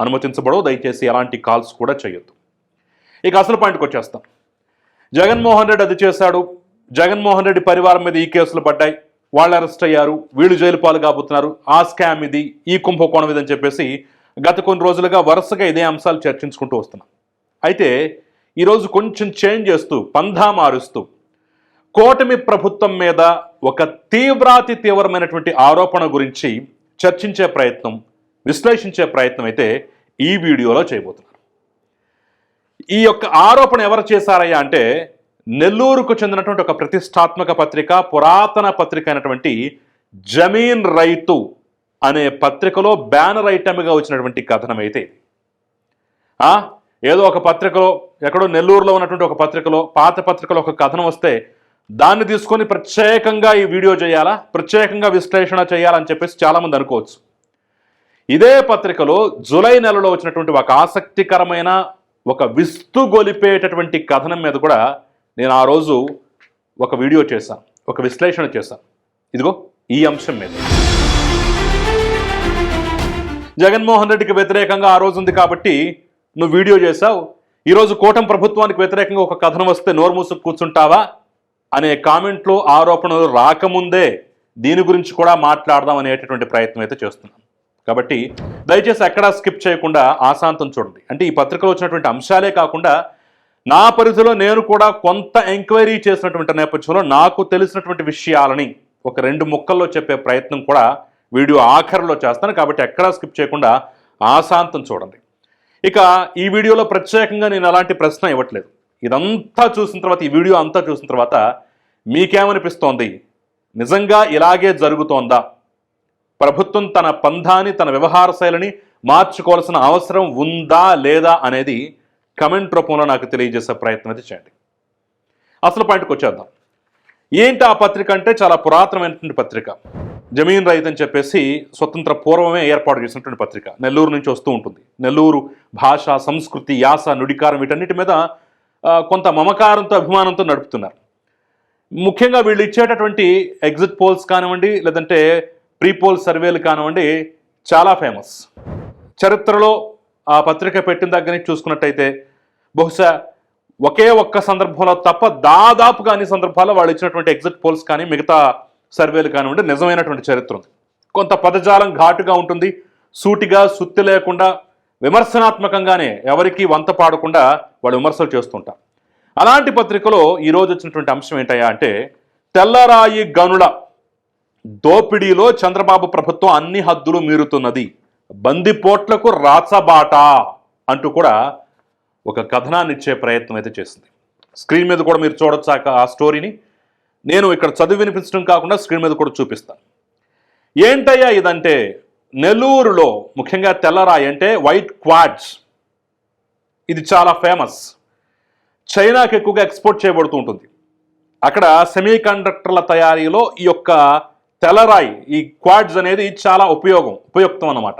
అనుమతించబడవు దయచేసి ఎలాంటి కాల్స్ కూడా చేయొద్దు. ఇక అసలు పాయింట్కి వచ్చేస్తాం. జగన్మోహన్ రెడ్డి అది చేశాడు. జగన్మోహన్ రెడ్డి పరివారం మీద ఈ కేసులు పడ్డాయి. వాళ్ళు అరెస్ట్ అయ్యారు. వీళ్ళు జైలు పాలు కాబోతున్నారు. ఆ స్కామ్ ఇది ఈ కుంభకోణం ఇది అని చెప్పేసి గత కొన్ని రోజులుగా వరుసగా ఇదే అంశాలు చర్చించుకుంటూ వస్తున్నాం. అయితే ఈరోజు కొంచెం చేంజ్ చేస్తూ పంధా మారుస్తూ కూటమి ప్రభుత్వం మీద ఒక తీవ్రాతి తీవ్రమైనటువంటి ఆరోపణ గురించి చర్చించే ప్రయత్నం విశ్లేషించే ప్రయత్నం అయితే ఈ వీడియోలో చేయబోతున్నారు. ఈ యొక్క ఆరోపణ ఎవరు చేశారయ్యా అంటే నెల్లూరుకు చెందినటువంటి ఒక ప్రతిష్టాత్మక పత్రిక పురాతన పత్రిక అయినటువంటి జమీన్ రైతు అనే పత్రికలో బ్యానర్ ఐటమ్గా వచ్చినటువంటి కథనం అయితే ఏదో ఒక పత్రికలో ఎక్కడో నెల్లూరులో ఉన్నటువంటి ఒక పత్రికలో పాత పత్రికలో ఒక కథనం వస్తే దాన్ని తీసుకొని ప్రత్యేకంగా ఈ వీడియో చేయాలా? ప్రత్యేకంగా విశ్లేషణ చేయాలని చెప్పేసి చాలామంది అనుకోవచ్చు. ఇదే పత్రికలో జూలై నెలలో వచ్చినటువంటి ఒక ఆసక్తికరమైన ఒక విస్తుగొలిపేటటువంటి కథనం మీద కూడా నేను ఆ రోజు ఒక వీడియో చేశాను ఒక విశ్లేషణ చేశాను. ఇదిగో ఈ అంశం మీద. జగన్మోహన్ రెడ్డికి వ్యతిరేకంగా ఆ రోజు ఉంది కాబట్టి నువ్వు వీడియో చేశావు. ఈరోజు కూటమి ప్రభుత్వానికి వ్యతిరేకంగా ఒక కథనం వస్తే నోరు మూసుకు కూర్చుంటావా? అనే కామెంట్లు ఆరోపణలు రాకముందే దీని గురించి కూడా మాట్లాడదాం అనేటటువంటి ప్రయత్నం అయితే చేస్తున్నాం. కాబట్టి దయచేసి ఎక్కడా స్కిప్ చేయకుండా ఆశాంతం చూడండి. అంటే ఈ పత్రికలో వచ్చినటువంటి అంశాలే కాకుండా నా పరిధిలో నేను కూడా కొంత ఎంక్వైరీ చేసినటువంటి నేపథ్యంలో నాకు తెలిసినటువంటి విషయాలని ఒక రెండు ముక్కల్లో చెప్పే ప్రయత్నం కూడా వీడియో ఆఖరిలో చేస్తాను. కాబట్టి ఎక్కడా స్కిప్ చేయకుండా ఆశాంతం చూడండి. ఇక ఈ వీడియోలో ప్రత్యేకంగా నేను అలాంటి ప్రశ్న ఇవ్వట్లేదు. ఇదంతా చూసిన తర్వాత ఈ వీడియో అంతా చూసిన తర్వాత మీకేమనిపిస్తోంది? నిజంగా ఇలాగే జరుగుతోందా? ప్రభుత్వం తన పంధాని తన వ్యవహార శైలిని మార్చుకోవాల్సిన అవసరం ఉందా లేదా అనేది కమెంట్ రూపంలో నాకు తెలియజేసే ప్రయత్నం అయితే చేయండి. అసలు పాయింట్కి వచ్చేద్దాం. ఏంటి ఆ పత్రిక అంటే చాలా పురాతనమైనటువంటి పత్రిక. జమీన్ రైతు అని చెప్పేసి స్వతంత్ర పూర్వమే ఏర్పాటు చేసినటువంటి పత్రిక. నెల్లూరు నుంచి వస్తూ ఉంటుంది. నెల్లూరు భాష సంస్కృతి యాస నుడికారం వీటన్నిటి మీద కొంత మమకారంతో అభిమానంతో నడుపుతున్నారు. ముఖ్యంగా వీళ్ళు ఇచ్చేటటువంటి ఎగ్జిట్ పోల్స్ కానివ్వండి లేదంటే ప్రీపోల్ సర్వేలు కానివ్వండి చాలా ఫేమస్. చరిత్రలో ఆ పత్రిక పెట్టిన దగ్గర నుంచి చూసుకున్నట్టయితే బహుశా ఒకే ఒక్క సందర్భంలో తప్ప దాదాపుగా అన్ని సందర్భాల్లో వాళ్ళు ఇచ్చినటువంటి ఎగ్జిట్ పోల్స్ కానీ మిగతా సర్వేలు కానివ్వండి నిజమైనటువంటి చరిత్ర ఉంది. కొంత పదజాలం ఘాటుగా ఉంటుంది సూటిగా సుత్తి లేకుండా విమర్శనాత్మకంగానే ఎవరికి వంత పాడకుండా వాళ్ళు విమర్శలు చేస్తుంటారు. అలాంటి పత్రికలో ఈరోజు వచ్చినటువంటి అంశం ఏంటయ్యా అంటే తెల్లరాయి గనుల దోపిడీలో చంద్రబాబు ప్రభుత్వం అన్ని హద్దులు మీరుతున్నది. బందిపోట్లకు రాచబాట అంటూ కూడా ఒక కథనాన్ని ఇచ్చే ప్రయత్నం అయితే చేసింది. స్క్రీన్ మీద కూడా మీరు చూడొచ్చు ఆ- స్టోరీని. నేను ఇక్కడ చదివి వినిపించడం కాకుండా స్క్రీన్ మీద కూడా చూపిస్తాను. ఏంటయ్యా ఇదంటే నెల్లూరులో ముఖ్యంగా తెల్లరాయి అంటే వైట్ క్వాడ్స్. ఇది చాలా ఫేమస్. చైనాకి ఎక్కువగా ఎక్స్పోర్ట్ చేయబడుతూ ఉంటుంది. అక్కడ సెమీ కండక్టర్ల తయారీలో ఈ యొక్క తెల్లరాయి ఈ క్వాడ్స్ అనేది చాలా ఉపయోగం ఉపయుక్తం అన్నమాట.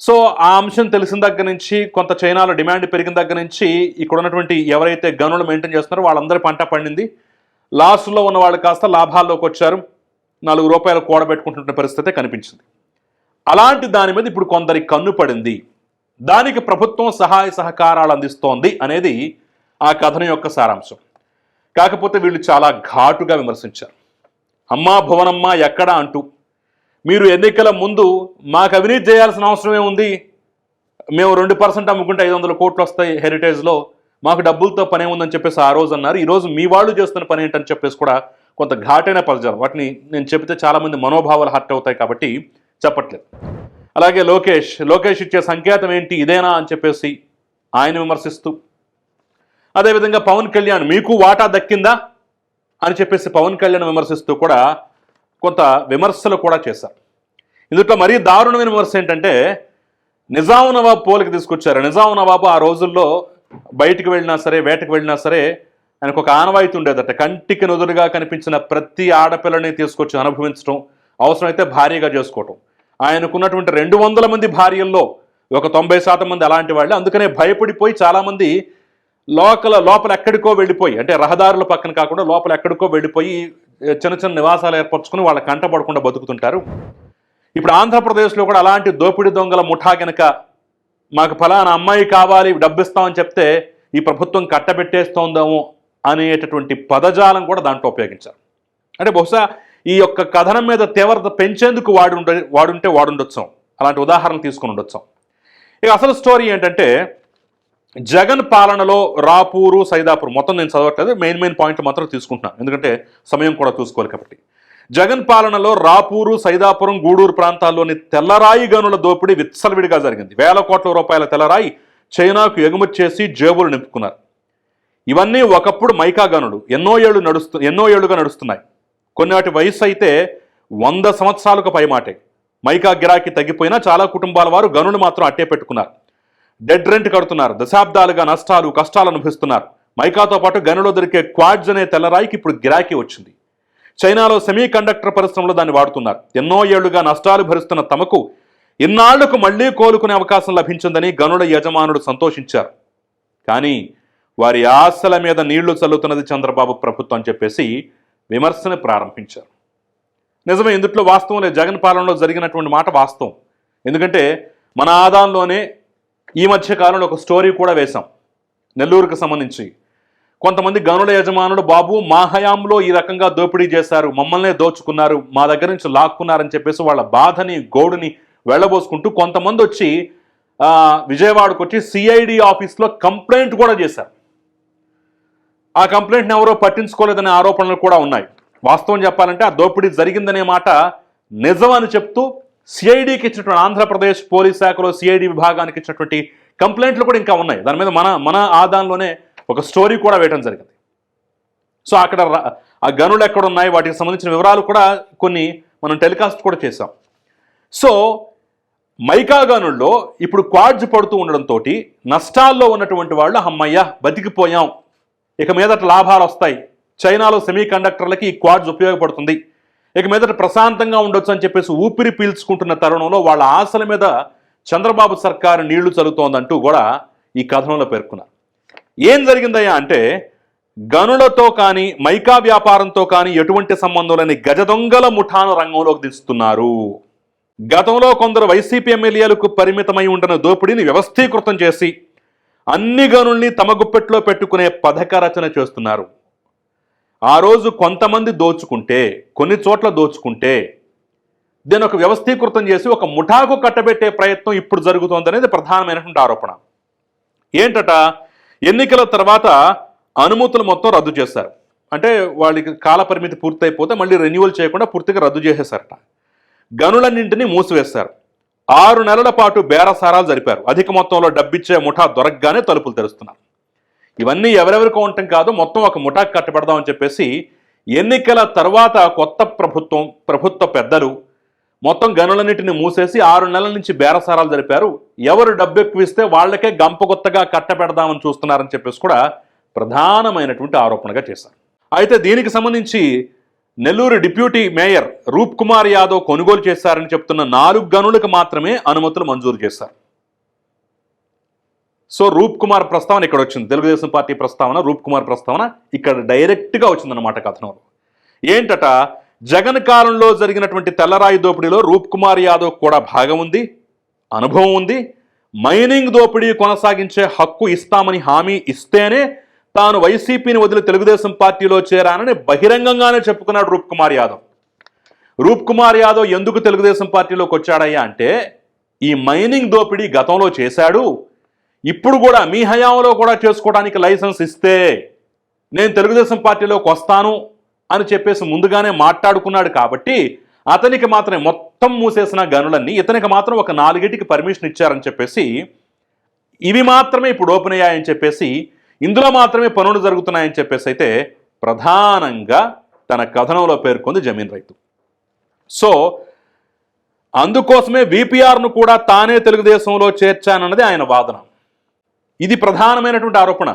సో ఆ అంశం తెలిసిన దగ్గర నుంచి కొంత చైనాలో డిమాండ్ పెరిగిన దగ్గర నుంచి ఇక్కడ ఉన్నటువంటి ఎవరైతే గనులు మెయింటైన్ చేస్తున్నారో వాళ్ళందరి పంట పండింది. లాస్ట్లో ఉన్న వాళ్ళు కాస్త లాభాల్లోకి వచ్చారు. నాలుగు రూపాయలు కూడబెట్టుకుంటున్న పరిస్థితి కనిపించింది. అలాంటి దాని మీద ఇప్పుడు కొందరి కన్ను పడింది. దానికి ప్రభుత్వం సహాయ సహకారాలు అందిస్తోంది అనేది ఆ కథనం యొక్క సారాంశం. కాకపోతే వీళ్ళు చాలా ఘాటుగా విమర్శించారు. అమ్మా భువనమ్మ ఎక్కడ అంటూ. మీరు ఎన్నికల ముందు మాకు అవినీతి చేయాల్సిన అవసరమే ఉంది మేము రెండు పర్సెంట్ అమ్ముకుంటే ఐదు వందల కోట్లు వస్తాయి హెరిటేజ్లో. మాకు డబ్బులతో పనే ఉందని చెప్పేసి ఆ రోజు అన్నారు. ఈరోజు మీ వాళ్ళు చేస్తున్న పని ఏంటని చెప్పేసి కూడా కొంత ఘాటైన పదజాలం వాటిని నేను చెబితే చాలామంది మనోభావాలు హర్ట్ అవుతాయి కాబట్టి చెప్పట్లేదు. అలాగే లోకేష్ లోకేష్ ఇచ్చే సంకేతం ఏంటి? ఇదేనా అని చెప్పేసి ఆయన విమర్శిస్తూ. అదేవిధంగా పవన్ కళ్యాణ్ మీకు వాటా దక్కిందా? అని చెప్పేసి పవన్ కళ్యాణ్ విమర్శిస్తూ కూడా కొంత విమర్శలు కూడా చేశారు. ఇందులో మరీ దారుణమైన విమర్శ ఏంటంటే నిజాం నవాబ్ పోలికి తీసుకొచ్చారు. నిజాం నవాబు ఆ రోజుల్లో బయటికి వెళ్ళినా సరే వేటకు వెళ్ళినా సరే ఆయనకు ఒక ఆనవాయితీ ఉండేదట. కంటికి నుదురుగా కనిపించిన ప్రతి ఆడపిల్లని తీసుకొచ్చి అనుభవించడం అవసరమైతే భార్యగా చేసుకోవటం. ఆయనకున్నటువంటి రెండు వందల మంది భార్యల్లో ఒక తొంభై శాతం మంది అలాంటి వాళ్ళు. అందుకనే భయపడిపోయి చాలామంది లోకల లోపల ఎక్కడికో వెళ్ళిపోయి అంటే రహదారుల పక్కన కాకుండా లోపల ఎక్కడికో వెళ్ళిపోయి చిన్న చిన్న నివాసాలు ఏర్పరచుకుని వాళ్ళ కంట పడకుండా బతుకుతుంటారు. ఇప్పుడు ఆంధ్రప్రదేశ్లో కూడా అలాంటి దోపిడీ దొంగల ముఠా గనక మాకు ఫలానా అమ్మాయి కావాలి డబ్బిస్తామని చెప్తే ఈ ప్రభుత్వం కట్టబెట్టేస్తోందేమో అనేటటువంటి పదజాలం కూడా దాంట్లో ఉపయోగించారు. అంటే బహుశా ఈ యొక్క కథనం మీద తీవ్రత పెంచేందుకు వాడు వాడుంటే వాడుండొచ్చు. అలాంటి ఉదాహరణ తీసుకుని ఉండొచ్చు. ఇక అసలు స్టోరీ ఏంటంటే జగన్ పాలనలో రాపూరు సైదాపూర్ మొత్తం నేను చదవట్లేదు. మెయిన్ మెయిన్ పాయింట్లు మాత్రం తీసుకుంటున్నాను ఎందుకంటే సమయం కూడా చూసుకోవాలి కాబట్టి. జగన్ పాలనలో రాపూరు సైదాపురం గూడూరు ప్రాంతాల్లోని తెల్లరాయి గనుల దోపిడీ విత్సలవిడిగా జరిగింది. వేల కోట్ల రూపాయల తెల్లరాయి చైనాకు ఎగుమతి చేసి జేబులు నింపుకున్నారు. ఇవన్నీ ఒకప్పుడు మైకా గనులు. ఎన్నో ఏళ్ళు నడుస్తు ఎన్నో ఏళ్ళుగా నడుస్తున్నాయి. కొన్ని వాటి వయసు అయితే వంద సంవత్సరాలకు పైమాటే. మైకా గిరాకీ తగ్గిపోయినా చాలా కుటుంబాల వారు గనులు మాత్రం అట్టే పెట్టుకున్నారు. డెడ్ రెంట్ కడుతున్నారు. దశాబ్దాలుగా నష్టాలు కష్టాలు అనుభవిస్తున్నారు. మైకాతో పాటు గనులో దొరికే క్వాడ్జ్ అనే తెల్లరాయికి ఇప్పుడు గిరాకీ వచ్చింది. చైనాలో సెమీ కండక్టర్ పరిశ్రమలో దాన్ని వాడుతున్నారు. ఎన్నో ఏళ్ళుగా నష్టాలు భరిస్తున్న తమకు ఇన్నాళ్ళకు మళ్ళీ కోలుకునే అవకాశం లభించిందని గనుల యజమానుడు సంతోషించారు. కానీ వారి ఆశల మీద నీళ్ళు చల్లుతున్నది చంద్రబాబు ప్రభుత్వం అని చెప్పేసి విమర్శను ప్రారంభించారు. నిజమే ఇందుట్లో వాస్తవం లేదు జగన్ పాలనలో జరిగినటువంటి మాట వాస్తవం. ఎందుకంటే మన ఆదాయంలోనే ఈ మధ్య కాలంలో ఒక స్టోరీ కూడా వేశాం నెల్లూరుకు సంబంధించి. కొంతమంది గనుల యజమానులు బాబు మా హయాంలో ఈ రకంగా దోపిడీ చేశారు మమ్మల్నే దోచుకున్నారు మా దగ్గర నుంచి లాక్కున్నారని చెప్పేసి వాళ్ళ బాధని గోడుని వెళ్ళబోసుకుంటూ కొంతమంది వచ్చి విజయవాడకు వచ్చి సిఐడి ఆఫీస్లో కంప్లైంట్ కూడా చేశారు. ఆ కంప్లైంట్ని ఎవరో పట్టించుకోలేదనే ఆరోపణలు కూడా ఉన్నాయి. వాస్తవం చెప్పాలంటే ఆ దోపిడీ జరిగిందనే మాట నిజం అని చెప్తూ సిఐడికి ఇచ్చినటువంటి ఆంధ్రప్రదేశ్ పోలీస్ శాఖలో సిఐడి విభాగానికి ఇచ్చినటువంటి కంప్లైంట్లు కూడా ఇంకా ఉన్నాయి. దాని మీద మన మన ఆదాయంలోనే ఒక స్టోరీ కూడా వేయడం జరిగింది. సో అక్కడ ఆ గనులు ఎక్కడ ఉన్నాయి? వాటికి సంబంధించిన వివరాలు కూడా కొన్ని మనం టెలికాస్ట్ కూడా చేసాం సో మైకా గనుల్లో ఇప్పుడు క్వాడ్జ్ పడుతూ ఉండడంతో నష్టాల్లో ఉన్నటువంటి వాళ్ళు అమ్మయ్య బతికిపోయాం. ఇక మీదట లాభాలు వస్తాయి. చైనాలో సెమీ కండక్టర్లకి ఈ క్వాడ్జ్ ఉపయోగపడుతుంది. ఇక మీదట ప్రశాంతంగా ఉండొచ్చు అని చెప్పేసి ఊపిరి పీల్చుకుంటున్న తరుణంలో వాళ్ళ ఆశల మీద చంద్రబాబు సర్కారు నీళ్ళు చల్లుతోందంటూ కూడా ఈ కథనంలో పేర్కొన్నారు. ఏం జరిగిందయ్యా అంటే గనులతో కానీ మైకా వ్యాపారంతో కానీ ఎటువంటి సంబంధం లేని గజ దొంగల ముఠాను రంగంలోకి దిస్తున్నారు గతంలో కొందరు వైసీపీ ఎమ్మెల్యేలకు పరిమితమై ఉండిన దోపిడీని వ్యవస్థీకృతం చేసి అన్ని గనుల్ని తమ గుప్పెట్లో పెట్టుకునే పథక రచన చేస్తున్నారు. ఆ రోజు కొంతమంది దోచుకుంటే కొన్ని చోట్ల దోచుకుంటే దీన్ని ఒక వ్యవస్థీకృతం చేసి ఒక ముఠాకు కట్టబెట్టే ప్రయత్నం ఇప్పుడు జరుగుతోందనేది ప్రధానమైనటువంటి ఆరోపణ. ఏంటట? ఎన్నికల తర్వాత అనుమతులు మొత్తం రద్దు చేశారు. అంటే వాళ్ళకి కాల పరిమితి పూర్తయిపోతే మళ్ళీ రెన్యువల్ చేయకుండా పూర్తిగా రద్దు చేసేశారట. గనులన్నింటినీ మూసివేశారు. ఆరు నెలల పాటు బేరసారాలు జరిపారు. అధిక మొత్తంలో డబ్బిచ్చే ముఠా దొరకగానే తలుపులు తెరుస్తున్నారు. ఇవన్నీ ఎవరెవరికి ఉండటం కాదు మొత్తం ఒక ముఠాకు కట్టబెడదామని చెప్పేసి ఎన్నికల తర్వాత కొత్త ప్రభుత్వం ప్రభుత్వ పెద్దలు మొత్తం గనులన్నింటిని మూసేసి ఆరు నెలల నుంచి బేరసారాలు జరిపారు. ఎవరు డబ్బు ఎక్కువ ఇస్తే వాళ్ళకే గంపగొత్తగా కట్టబెడదామని చూస్తున్నారని చెప్పేసి కూడా ప్రధానమైనటువంటి ఆరోపణగా చేశారు. అయితే దీనికి సంబంధించి నెల్లూరు డిప్యూటీ మేయర్ రూప్ కుమార్ యాదవ్ కొనుగోలు చేశారని చెప్తున్న నాలుగు గనులకు మాత్రమే అనుమతులు మంజూరు చేశారు. సో రూప్ కుమార్ ప్రస్తావన ఇక్కడ వచ్చింది. తెలుగుదేశం పార్టీ ప్రస్తావన రూప్ కుమార్ ప్రస్తావన ఇక్కడ డైరెక్ట్గా వచ్చిందన్నమాట కథనంలో ఏంటట? జగన్ కాలంలో జరిగినటువంటి తెల్లరాయి దోపిడీలో రూప్ కుమార్ యాదవ్ కూడా భాగం ఉంది అనుభవం ఉంది. మైనింగ్ దోపిడీ కొనసాగించే హక్కు ఇస్తామని హామీ ఇస్తేనే తాను వైసీపీని వదిలి తెలుగుదేశం పార్టీలో చేరానని బహిరంగంగానే చెప్పుకున్నాడు రూప్ కుమార్ యాదవ్. రూప్ కుమార్ యాదవ్ ఎందుకు తెలుగుదేశం పార్టీలోకి వచ్చాడయ్యా అంటే ఈ మైనింగ్ దోపిడీ గతంలో చేశాడు ఇప్పుడు కూడా మీ హయాంలో కూడా చేసుకోవడానికి లైసెన్స్ ఇస్తే నేను తెలుగుదేశం పార్టీలోకి వస్తాను అని చెప్పేసి ముందుగానే మాట్లాడుకున్నాడు కాబట్టి అతనికి మాత్రమే మొత్తం మూసేసిన గనులన్నీ ఇతనికి మాత్రం ఒక నాలుగిటికి పర్మిషన్ ఇచ్చారని చెప్పేసి ఇవి మాత్రమే ఇప్పుడు ఓపెన్ అయ్యాయని చెప్పేసి ఇందులో మాత్రమే పనులు జరుగుతున్నాయని చెప్పేసి అయితే ప్రధానంగా తన కథనంలో పేర్కొంది జమీన్ రైతు. సో అందుకోసమే విపిఆర్ను కూడా తానే తెలుగుదేశంలో చేర్చానన్నది ఆయన వాదన. ఇది ప్రధానమైనటువంటి ఆరోపణ.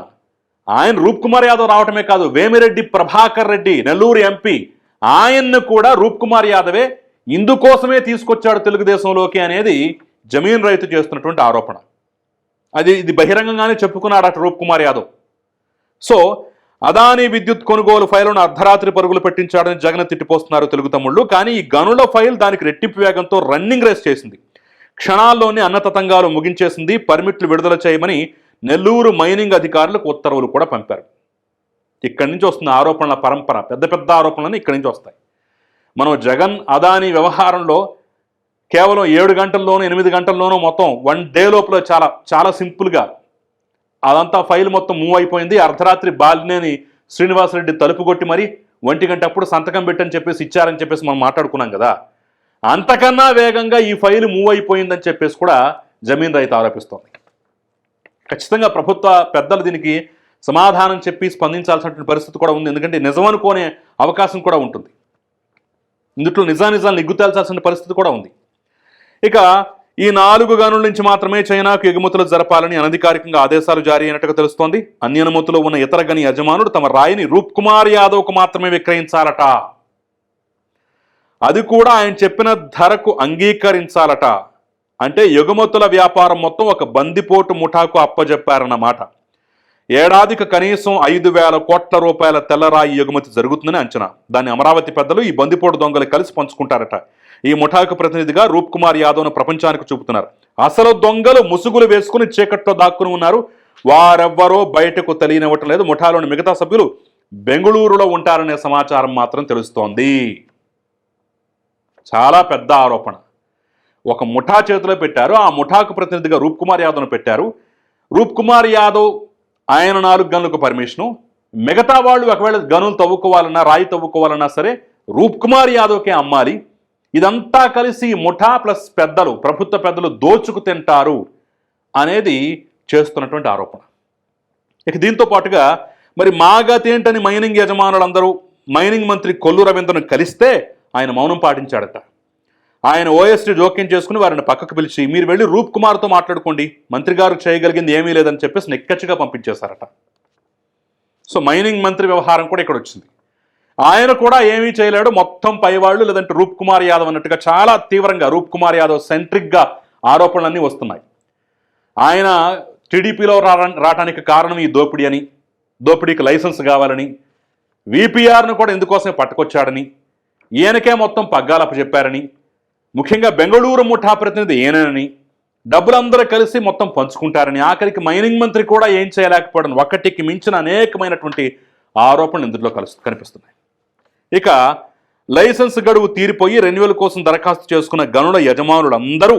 ఆయన రూప్ కుమార్ యాదవ్ రావటమే కాదు వేమిరెడ్డి ప్రభాకర్ రెడ్డి నెల్లూరు ఎంపీ ఆయన్ను కూడా రూప్ కుమార్ యాదవే ఇందుకోసమే తీసుకొచ్చాడు తెలుగుదేశంలోకి అనేది జమీన్ రైతు చేస్తున్నటువంటి ఆరోపణ. అది ఇది బహిరంగంగానే చెప్పుకున్నాడట రూప్ కుమార్ యాదవ్. సో అదానీ విద్యుత్ కొనుగోలు ఫైలును అర్ధరాత్రి పరుగులు పెట్టించాడని జగన్ తిట్టిపోస్తున్నారు తెలుగు తమ్ముళ్ళు. కానీ ఈ గనుల ఫైల్ దానికి రెట్టింపు వేగంతో రన్నింగ్ రేస్ చేసింది. క్షణాల్లోనే అన్నతతంగాలు ముగించేసింది పర్మిట్లు విడుదల చేయమని నెల్లూరు మైనింగ్ అధికారులకు ఉత్తర్వులు కూడా పంపారు. ఇక్కడి నుంచి వస్తున్న ఆరోపణల పరంపర పెద్ద పెద్ద ఆరోపణలు ఇక్కడి నుంచి వస్తాయి. మనం జగన్ అదానీ వ్యవహారంలో కేవలం ఏడు గంటల్లోనూ ఎనిమిది గంటల్లోనూ మొత్తం వన్ డే లోపల చాలా చాలా సింపుల్గా అదంతా ఫైల్ మొత్తం మూవ్ అయిపోయింది. అర్ధరాత్రి బాలినేని శ్రీనివాసరెడ్డి తలుపు కొట్టి మరి ఒంటి గంట అప్పుడు సంతకం పెట్టని చెప్పేసి ఇచ్చారని చెప్పేసి మనం మాట్లాడుకున్నాం కదా. అంతకన్నా వేగంగా ఈ ఫైల్ మూవ్ అయిపోయిందని చెప్పేసి కూడా జమీన్ రైతు ఆరోపిస్తోంది. ఖచ్చితంగా ప్రభుత్వ పెద్దలు దీనికి సమాధానం చెప్పి స్పందించాల్సినటువంటి పరిస్థితి కూడా ఉంది. ఎందుకంటే నిజం అనుకోనే అవకాశం కూడా ఉంటుంది. ఇందులో నిజానిజాలను ఎగ్గుతాల్చాల్సిన పరిస్థితి కూడా ఉంది. ఇక ఈ నాలుగు గనుల నుంచి మాత్రమే చైనాకు ఎగుమతులు జరపాలని అనధికారికంగా ఆదేశాలు జారీ అయినట్టుగా తెలుస్తోంది. అన్ని అనుమతులు ఉన్న ఇతర గని యజమానుడు తమ రాయిని రూప్ కుమార్ యాదవ్కు మాత్రమే విక్రయించాలట. అది కూడా ఆయన చెప్పిన ధరకు అంగీకరించాలట. అంటే ఎగుమతుల వ్యాపారం మొత్తం ఒక బందిపోటు ముఠాకు అప్పజెప్పారన్నమాట. ఏడాదికి కనీసం ఐదు వేల కోట్ల రూపాయల తెల్లరాయి ఎగుమతి జరుగుతుందని అంచనా. దాన్ని అమరావతి పెద్దలు ఈ బందిపోటు దొంగలు కలిసి పంచుకుంటారట. ఈ ముఠాకు ప్రతినిధిగా రూప్ కుమార్ యాదవ్ను ప్రపంచానికి చూపుతున్నారు. అసలు దొంగలు ముసుగులు వేసుకుని చీకట్లో దాక్కుని ఉన్నారు. వారెవ్వరో బయటకు తెలియనివ్వటం లేదు. ముఠాలోని మిగతా సభ్యులు బెంగళూరులో ఉంటారనే సమాచారం మాత్రం తెలుస్తోంది. చాలా పెద్ద ఆరోపణ. ఒక ముఠా చేతిలో పెట్టారు. ఆ ముఠాకు ప్రతినిధిగా రూప్ కుమార్ యాదవ్ను పెట్టారు. రూప్ కుమార్ యాదవ్ ఆయన నాలుగు గనులకు పర్మిషను. మిగతా వాళ్ళు ఒకవేళ గనులు తవ్వుకోవాలన్నా రాయి తవ్వుకోవాలన్నా సరే రూప్ కుమార్ యాదవ్కే అమ్మాలి. ఇదంతా కలిసి ముఠా ప్లస్ పెద్దలు ప్రభుత్వ పెద్దలు దోచుకు తింటారు అనేది చేస్తున్నటువంటి ఆరోపణ. ఇక దీంతో పాటుగా మరి మాగతేంటని మైనింగ్ యజమానులందరూ మైనింగ్ మంత్రి కొల్లు రవీంద్రను కలిస్తే ఆయన మౌనం పాటించాడట. ఆయన ఓఎస్టీ జోక్యం చేసుకుని వారిని పక్కకు పిలిచి మీరు వెళ్ళి రూప్ కుమార్తో మాట్లాడుకోండి. మంత్రి గారు చేయగలిగింది ఏమీ లేదని చెప్పేసి నిక్కచ్చిగా పంపించేశారట. సో మైనింగ్ మంత్రి వ్యవహారం కూడా ఇక్కడ వచ్చింది. ఆయన కూడా ఏమీ చేయలేడు. మొత్తం పైవాళ్ళు లేదంటే రూప్ కుమార్ యాదవ్ అన్నట్టుగా చాలా తీవ్రంగా రూప్ కుమార్ యాదవ్ సెంట్రిక్గా ఆరోపణలన్నీ వస్తున్నాయి. ఆయన టీడీపీలో రా రావడానికి కారణం ఈ దోపిడీ అని దోపిడీకి లైసెన్స్ కావాలని విపిఆర్ను కూడా ఎందుకోసమే పట్టుకొచ్చాడని ఈయనకే మొత్తం పగ్గాలప్ప చెప్పారని ముఖ్యంగా బెంగళూరు ముఠా ప్రతినిధి ఏనని డబ్బులందరూ కలిసి మొత్తం పంచుకుంటారని ఆఖరికి మైనింగ్ మంత్రి కూడా ఏం చేయలేకపోవడం ఒకటికి మించిన అనేకమైనటువంటి ఆరోపణలు ఇందులో కలుసు కనిపిస్తున్నాయి. ఇక లైసెన్స్ గడువు తీరిపోయి రెన్యువల్ కోసం దరఖాస్తు చేసుకున్న గనుల యజమానులందరూ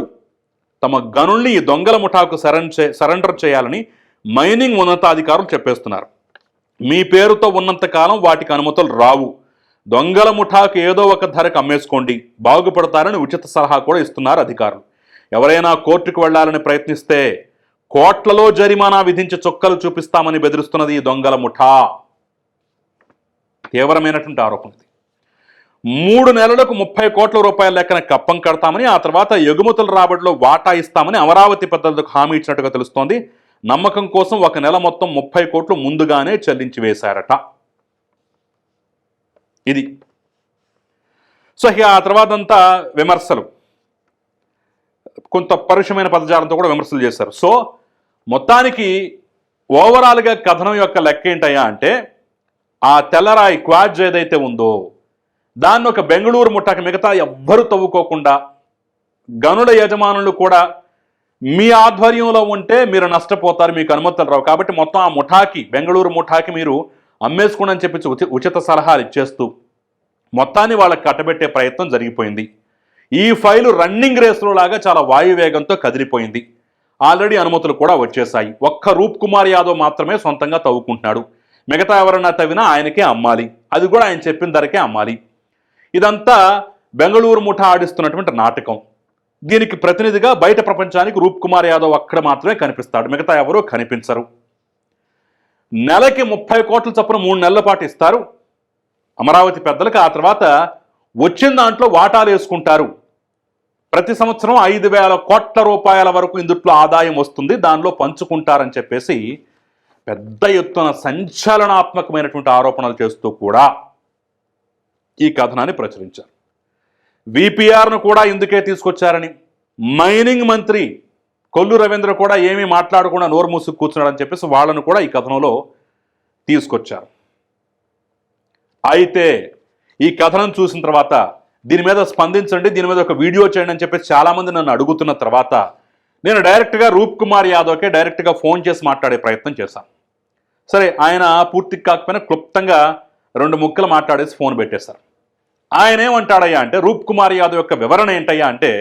తమ గనుల్ని ఈ దొంగల ముఠాకు సరెండ్ చే సరెండర్ చేయాలని మైనింగ్ ఉన్నతాధికారులు చెప్పేస్తున్నారు. మీ పేరుతో ఉన్నంత కాలం వాటికి అనుమతులు రావు. దొంగల ముఠాకు ఏదో ఒక ధరకు అమ్మేసుకోండి బాగుపడతారని ఉచిత సలహా కూడా ఇస్తున్నారు అధికారులు. ఎవరైనా కోర్టుకు వెళ్ళాలని ప్రయత్నిస్తే కోట్లలో జరిమానా విధించి చొక్కలు చూపిస్తామని బెదిరిస్తున్నది ఈ దొంగల ముఠా. తీవ్రమైనటువంటి ఆరోపణ ఇది. మూడు నెలలకు ముప్పై కోట్ల రూపాయల లెక్కన కప్పం కడతామని ఆ తర్వాత ఎగుమతుల రాబడిలో వాటా ఇస్తామని అమరావతి పెద్దలకు హామీ ఇచ్చినట్టుగా తెలుస్తోంది. నమ్మకం కోసం ఒక నెల మొత్తం ముప్పై కోట్లు ముందుగానే చెల్లించి వేశారట. ఇది. సో ఇక ఆ తర్వాత అంతా విమర్శలు. కొంత పరుషమైన పదజాలంతో కూడా విమర్శలు చేశారు. సో మొత్తానికి ఓవరాల్గా కథనం యొక్క లెక్క ఏంటయ్యా అంటే ఆ తెల్లరాయి క్వాడ్జ్ ఏదైతే ఉందో దాన్ని ఒక బెంగళూరు ముఠాకి మిగతా ఎవ్వరు తవ్వుకోకుండా గనుల యజమానులు కూడా మీ ఆధ్వర్యంలో ఉంటే మీరు నష్టపోతారు మీకు అనుమతులు రావు. కాబట్టి మొత్తం ఆ ముఠాకి బెంగళూరు ముఠాకి మీరు అమ్మేసుకోండి అని చెప్పి ఉచి- ఉచిత సలహాలు ఇచ్చేస్తూ మొత్తాన్ని వాళ్ళకి కట్టబెట్టే ప్రయత్నం జరిగిపోయింది. ఈ ఫైలు రన్నింగ్ రేసులో లాగా చాలా వాయువేగంతో కదిలిపోయింది. ఆల్రెడీ అనుమతులు కూడా వచ్చేసాయి ఒక్క రూప్ కుమార్ యాదవ్ మాత్రమే సొంతంగా తవ్వుకుంటున్నాడు. మిగతా ఎవరన్నా తవ్వినా ఆయనకే అమ్మాలి. అది కూడా ఆయన చెప్పిన ధరకే అమ్మాలి. ఇదంతా బెంగళూరు ముఠ ఆడిస్తున్నటువంటి నాటకం. దీనికి ప్రతినిధిగా బయట ప్రపంచానికి రూప్ కుమార్ యాదవ్ అక్కడ మాత్రమే కనిపిస్తాడు. మిగతా ఎవరూ కనిపించరు. నెలకి ముప్పై కోట్ల చొప్పున మూడు నెలల పాటు ఇస్తారు. అమరావతి పెద్దలకు ఆ తర్వాత వచ్చిన దాంట్లో వాటాలు వేసుకుంటారు. ప్రతి సంవత్సరం ఐదు వేల కోట్ల రూపాయల వరకు ఇందుట్లో ఆదాయం వస్తుంది. దానిలో పంచుకుంటారని చెప్పేసి పెద్ద ఎత్తున సంచలనాత్మకమైనటువంటి ఆరోపణలు చేస్తూ కూడా ఈ కథనాన్ని ప్రచురించారు. విపిఆర్ను కూడా ఇందుకే తీసుకొచ్చారని మైనింగ్ మంత్రి కొల్లు రవీంద్ర కూడా ఏమీ మాట్లాడకుండా నోరు మూసుకు కూర్చున్నాడని చెప్పేసి వాళ్ళను కూడా ఈ కథనంలో తీసుకొచ్చారు. అయితే ఈ కథనం చూసిన తర్వాత దీని మీద స్పందించండి దీని మీద ఒక వీడియో చేయండి అని చెప్పేసి చాలామంది నన్ను అడుగుతున్న తర్వాత నేను డైరెక్ట్గా రూప్ కుమార్ యాదవ్కే డైరెక్ట్గా ఫోన్ చేసి మాట్లాడే ప్రయత్నం చేశాను. సరే ఆయన పూర్తి కాకపోయినా క్లుప్తంగా రెండు ముక్కలు మాట్లాడేసి ఫోన్ పెట్టేశారు. ఆయన ఏమంటాడయ్యా అంటే రూప్ కుమార్ యాదవ్ యొక్క వివరణ ఏంటయ్యా అంటే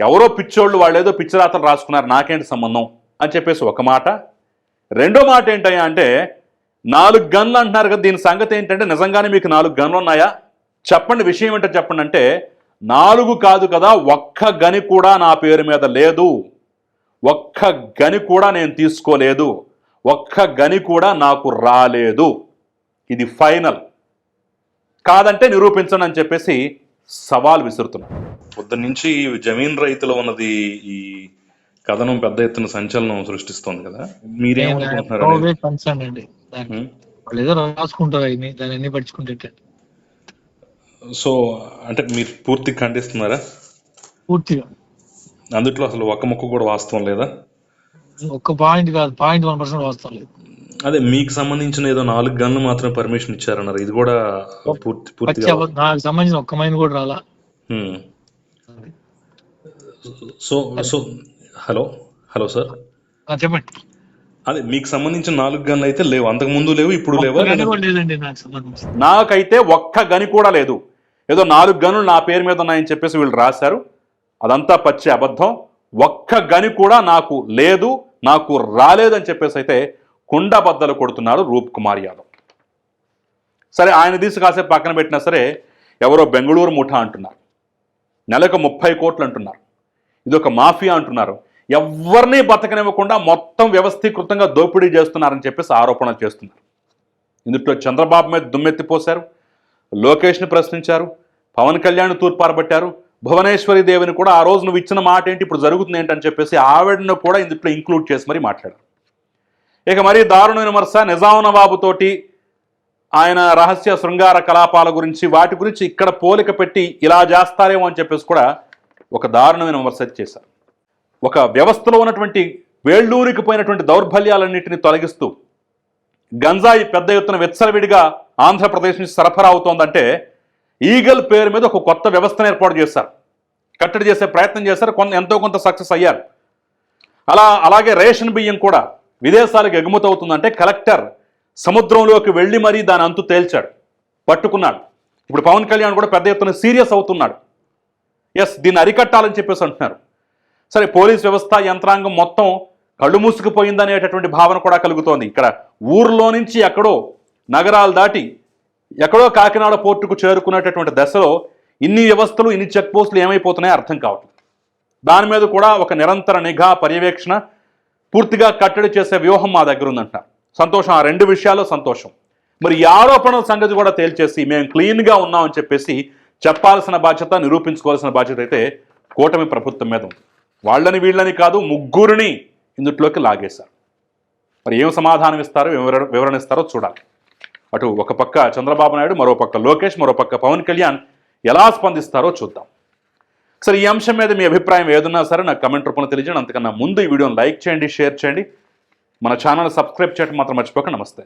ఎవరో పిచ్చోళ్ళు వాళ్ళు ఏదో పిచ్చిరాతలు రాసుకున్నారు నాకేంటి సంబంధం? అని చెప్పేసి ఒక మాట. రెండో మాట ఏంటయ్యా అంటే నాలుగు గన్లు అంటున్నారు కదా దీని సంగతి ఏంటంటే నిజంగానే మీకు నాలుగు గన్లు ఉన్నాయా? చెప్పండి విషయం ఏంటో చెప్పండి అంటే నాలుగు కాదు కదా ఒక్క గని కూడా నా పేరు మీద లేదు. ఒక్క గని కూడా నేను తీసుకోలేదు. ఒక్క గని కూడా నాకు రాలేదు. ఇది ఫైనల్. కాదంటే నిరూపించండి అని చెప్పేసి సవాల్ విసురుతున్నాను పొద్దున్న నుంచి జమీన్ రైతులో ఉన్నది ఈ కథనం పెద్ద ఎత్తున సంచలనం సృష్టిస్తోంది కదా. మీరేమనుకుంటున్నారు సో అంటే మీరు పూర్తి ఖండిస్తున్నారా? పూర్తిగా. అందుట్లో అసలు ఒక్క ముక్క కూడా వాస్తవం లేదా? ఒక్క పాయింట్ కాదు పాయింట్ వన్ పర్సెంట్ వాస్తవం లేదు. అదే మీకు సంబంధించిన ఏదో నాలుగు గన్లు మాత్రమే పర్మిషన్ ఇచ్చారన్నారు. ఇది కూడా పూర్తి పూర్తిగా అబద్ధం. నాకు సంబంధించిన ఒక్క మైండ్ కూడా రాలా. So so hello hello sir. చెప్పండి. అదే మీకు సంబంధించిన నాలుగు గన్లు అయితే లేవు. అంతకు ముందు లేవు ఇప్పుడు లేవా? నాకైతే ఒక్క గని కూడా లేదు. ఏదో నాలుగు గనులు నా పేరు మీద ఉన్నాయని చెప్పేసి వీళ్ళు రాశారు. అదంతా పచ్చి అబద్ధం. ఒక్క గని కూడా నాకు లేదు నాకు రాలేదని చెప్పేసి అయితే కుండ బద్దలు కొడుతున్నారు రూప్ కుమార్ యాదవ్. సరే ఆయన తీసి కాసేపు పక్కన పెట్టినా సరే ఎవరో బెంగళూరు ముఠా అంటున్నారు. నెలకు ముప్పై కోట్లు అంటున్నారు. ఇది ఒక మాఫియా అంటున్నారు. ఎవరిని బతకనివ్వకుండా మొత్తం వ్యవస్థీకృతంగా దోపిడీ చేస్తున్నారని చెప్పేసి ఆరోపణలు చేస్తున్నారు. ఇందులో చంద్రబాబు మీద దుమ్మెత్తిపోశారు లోకేష్ని ప్రశ్నించారు. పవన్ కళ్యాణ్ తూర్పారబట్టారు భువనేశ్వరి దేవిని కూడా ఆ రోజు నువ్వు ఇచ్చిన మాట ఏంటి? ఇప్పుడు జరుగుతుంది ఏంటని చెప్పేసి ఆవిడను కూడా ఇందులో ఇంక్లూడ్ చేసి మరీ మాట్లాడారు. ఇక మరీ దారుణమైన విమర్శ నిజాం నవాబుతోటి ఆయన రహస్య శృంగార కలాపాల గురించి వాటి గురించి ఇక్కడ పోలిక పెట్టి ఇలా చేస్తారేమో అని చెప్పేసి కూడా ఒక దారుణమైన విమర్శ చేశారు. ఒక వ్యవస్థలో ఉన్నటువంటి వేళ్ళూరికి పోయినటువంటి దౌర్బల్యాలన్నింటినీ తొలగిస్తూ గంజాయి పెద్ద ఎత్తున విచ్చలవిడిగా ఆంధ్రప్రదేశ్ నుంచి సరఫరా అవుతోందంటే ఈగల్ పేరు మీద ఒక కొత్త వ్యవస్థను ఏర్పాటు చేశారు. కట్టడి చేసే ప్రయత్నం చేశారు కొంత ఎంతో కొంత సక్సెస్ అయ్యారు. అలా అలాగే రేషన్ బియ్యం కూడా విదేశాలకు ఎగుమతి అవుతుందంటే కలెక్టర్ సముద్రంలోకి వెళ్ళి మరీ దాని అంతు తేల్చాడు. పట్టుకున్నాడు. ఇప్పుడు పవన్ కళ్యాణ్ కూడా పెద్ద ఎత్తున సీరియస్ అవుతున్నాడు. ఎస్ దీన్ని అరికట్టాలని చెప్పేసి అంటున్నారు. సరే పోలీస్ వ్యవస్థ యంత్రాంగం మొత్తం కళ్ళు మూసుకుపోయిందనేటటువంటి భావన కూడా కలుగుతోంది. ఇక్కడ ఊర్లో నుంచి ఎక్కడో నగరాలు దాటి ఎక్కడో కాకినాడ పోర్టుకు చేరుకునేటటువంటి దశలో ఇన్ని వ్యవస్థలు ఇన్ని చెక్ పోస్టులు ఏమైపోతున్నాయో అర్థం కావట్లేదు. దాని మీద కూడా ఒక నిరంతర నిఘా పర్యవేక్షణ పూర్తిగా కట్టడి చేసే వ్యూహం మా దగ్గర ఉందంటారు సంతోషం ఆ రెండు విషయాల్లో సంతోషం. మరి ఈ ఆరోపణల సంగతి కూడా తేల్చేసి మేము క్లీన్గా ఉన్నామని చెప్పేసి చెప్పాల్సిన బాధ్యత నిరూపించుకోవాల్సిన బాధ్యత అయితే కూటమి ప్రభుత్వం మీద ఉంది. వాళ్ళని వీళ్ళని కాదు ముగ్గురిని ఇందుట్లోకి లాగేశారు. మరి ఏం సమాధానం ఇస్తారో వివరణ వివరణ ఇస్తారో చూడాలి. అటు ఒక పక్క చంద్రబాబు నాయుడు మరో పక్క లోకేష్ మరో పక్క పవన్ కళ్యాణ్ ఎలా స్పందిస్తారో చూద్దాం. సరే ఈ అంశం మీద మీ అభిప్రాయం ఏదన్నా సరే నాకు కమెంట్ రూపంలో తెలియజేయండి. అంతకన్నా ముందు ఈ వీడియోని లైక్ చేయండి షేర్ చేయండి. మన ఛానల్ సబ్స్క్రైబ్ చేయడం మాత్రం మర్చిపోక నమస్తే.